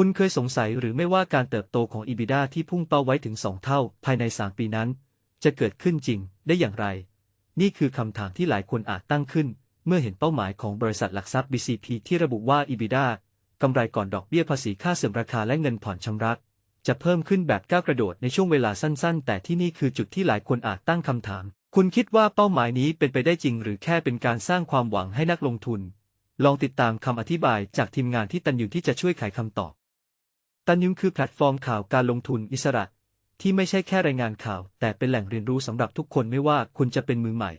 คุณเคยสงสัยหรือไม่ว่าการเติบโตของ EBITDA ที่พุ่งเป้าไว้ถึง 2 เท่า ภายใน 3 ปีนั้น จะเกิดขึ้นจริงได้อย่างไร นี่คือคำถามที่หลายคนอาจตั้งขึ้น เมื่อเห็นเป้าหมายของบริษัทหลักทรัพย์ BCP ที่ระบุว่า EBITDA กำไรก่อนดอกเบี้ยภาษีค่าเสื่อมราคาและเงินผ่อนชำระจะเพิ่มขึ้นแบบก้าวกระโดดในช่วงเวลาสั้นๆ แต่ที่นี่คือจุดที่หลายคนอาจตั้งคำถาม คุณคิดว่าเป้าหมายนี้เป็นไปได้จริง หรือแค่เป็นการสร้างความหวังให้นักลงทุน ลองติดตามคำอธิบายจากทีมงานที่ตันยูที่จะช่วยไขคำตอบ ตันยุงคือแพลตฟอร์มข่าวการลงทุนอิสระ ที่ไม่ใช่แค่รายงานข่าว แต่เป็นแหล่งเรียนรู้สำหรับทุกคนไม่ว่าคุณจะเป็นมือใหม่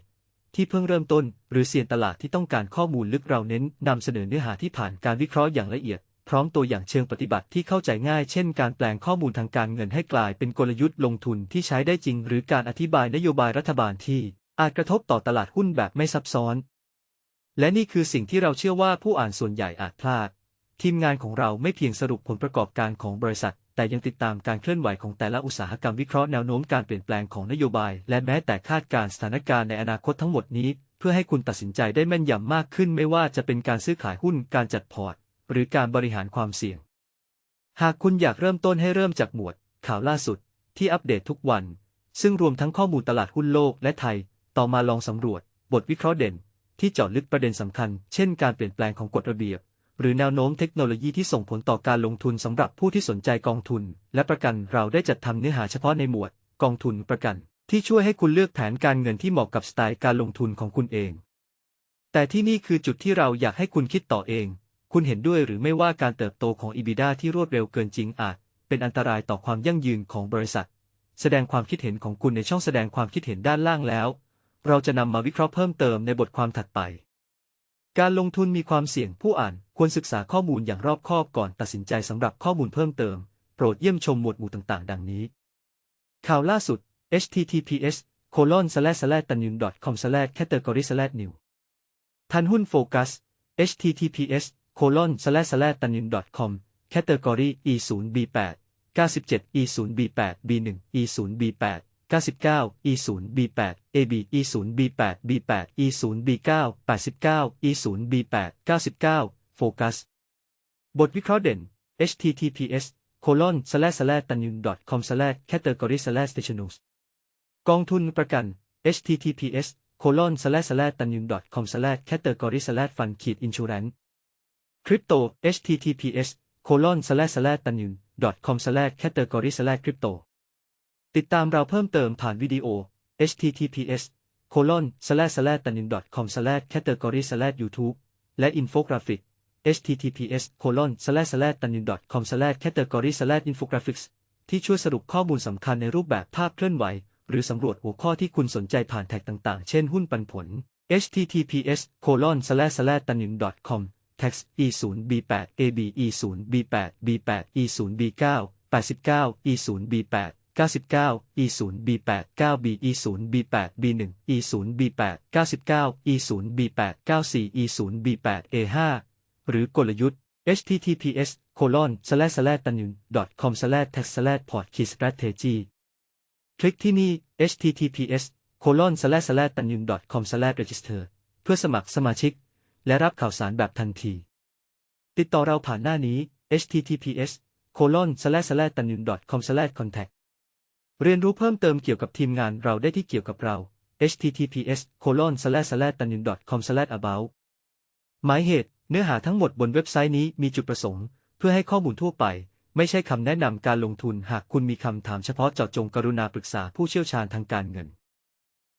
ที่เพิ่งเริ่มต้น หรือเซียนตลาดที่ต้องการข้อมูลลึกเราเน้นนำเสนอเนื้อหาที่ผ่านการวิเคราะห์อย่างละเอียด พร้อมตัวอย่างเชิงปฏิบัติที่เข้าใจง่าย เช่น การแปลงข้อมูลทางการเงินให้กลายเป็นกลยุทธ์ลงทุนที่ใช้ได้จริง หรือการอธิบายนโยบายรัฐบาลที่อาจกระทบต่อตลาดหุ้นแบบไม่ซับซ้อน และนี่คือสิ่งที่เราเชื่อว่าผู้อ่านส่วนใหญ่อาจพลาด ทีมงานของเราไม่เพียงสรุปผลประกอบการของบริษัท แต่ยังติดตามการเคลื่อนไหวของแต่ละอุตสาหกรรมวิเคราะห์แนวโน้มการเปลี่ยนแปลงของนโยบาย และแม้แต่คาดการสถานการณ์ในอนาคตทั้งหมดนี้ เพื่อให้คุณตัดสินใจได้แม่นยำมากขึ้นไม่ว่าจะเป็นการซื้อขายหุ้นการจัดพอร์ต หรือการบริหารความเสี่ยง หากคุณอยากเริ่มต้นให้เริ่มจากหมวด ข่าวล่าสุด ที่อัปเดตทุกวัน ซึ่งรวมทั้งข้อมูลตลาดหุ้นโลกและไทย ต่อมาลองสำรวจ บทวิเคราะห์เด่น ที่เจาะลึกประเด็นสำคัญ เช่น การเปลี่ยนแปลงของกฎระเบียบ หรือแนวโน้มเทคโนโลยีที่ส่งผลต่อการลงทุนสำหรับผู้ที่สนใจกองทุน และประกันเราได้จัดทำเนื้อหาเฉพาะในหมวด กองทุนประกัน ที่ช่วยให้คุณเลือกแผนการเงินที่เหมาะกับสไตล์การลงทุนของคุณเอง แต่ที่นี่คือจุดที่เราอยากให้คุณคิดต่อเอง คุณเห็นด้วยหรือไม่ว่าการเติบโตของ EBITDA ที่รวดเร็วเกินจริงอาจ เป็นอันตรายต่อความยั่งยืนของบริษัท แสดงความคิดเห็นของคุณในช่องแสดงความคิดเห็นด้านล่างแล้ว เราจะนำมาวิเคราะห์เพิ่มเติมในบทความถัดไป การลงทุนมีความเสี่ยงผู้อ่านควรศึกษาข้อมูลอย่างรอบคอบก่อนตัดสินใจสำหรับข้อมูลเพิ่มเติม โปรดเยี่ยมชมหมวดหมู่ต่างๆ ดังนี้ ข่าวล่าสุด https colon slash slash ตันยุน com slash category slash new ทันหุ้นโฟกัส https colon slash slash ตันยุน com category e 0 b 8 97 e 0 b 8 b 1 e 0 b 8 99 e 0 b 8 ab e 0 b 8 b 8 e 0 b 9 89 e 0 b 8 99โฟกัสบทวิเคราะห์เด่น https colon slash slash ตันยุน com slash category slash stationals กองทุนประกัน https colon slash slash ตันยุน com slash category slash fund ขีด insurance คริปโต https colon slash slash ตันยุน com slash category slash crypto ติดตามเราเพิ่มเติมผ่านวิดีโอ https colon slash slash ตันยุน com slash category slash youtube และอินโฟกราฟิก https colon slash slash ตันยุน com slash category slash infographics ที่ช่วยสรุปข้อมูลสำคัญในรูปแบบภาพเคลื่อนไหว หรือสำรวจหัวข้อที่คุณสนใจผ่านแท็กต่างๆ เช่นหุ้นปันผล https colon slash slash ตันยุน com text e 0 b 8 ab e 0 b 8 b 8 e 0 b 9 89 e 0 b 8 99 e 0 b 8 9 b e 0 b 8 b 1 e 0 b 8 99 e 0 b 8 94 e 0 b 8 a 5 หรือกลยุทธ์ https colon slash slash com slash text slash port key strategy คลิกที่นี่ https colon slash slash ตันยุน com slash register เพื่อสมัครสมาชิก และรับข่าวสารแบบทันที ติดต่อเราผ่านหน้านี้ https colon slash slash ตันยุน com slash contact เรียนรู้เพิ่มเติมเกี่ยวกับทีมงานเราได้ที่เกี่ยวกับเรา https colon slash slash t a n u n com slash about หมายเหตุเนื้อหาทั้งหมดบนเว็บไซต์นี้มีจุดประสงค์ เพื่อให้ข้อมูลทั่วไป ไม่ใช่คำแนะนำการลงทุนหากคุณมีคำถามเฉพาะเจาะจงกรุณาปรึกษาผู้เชี่ยวชาญทางการเงิน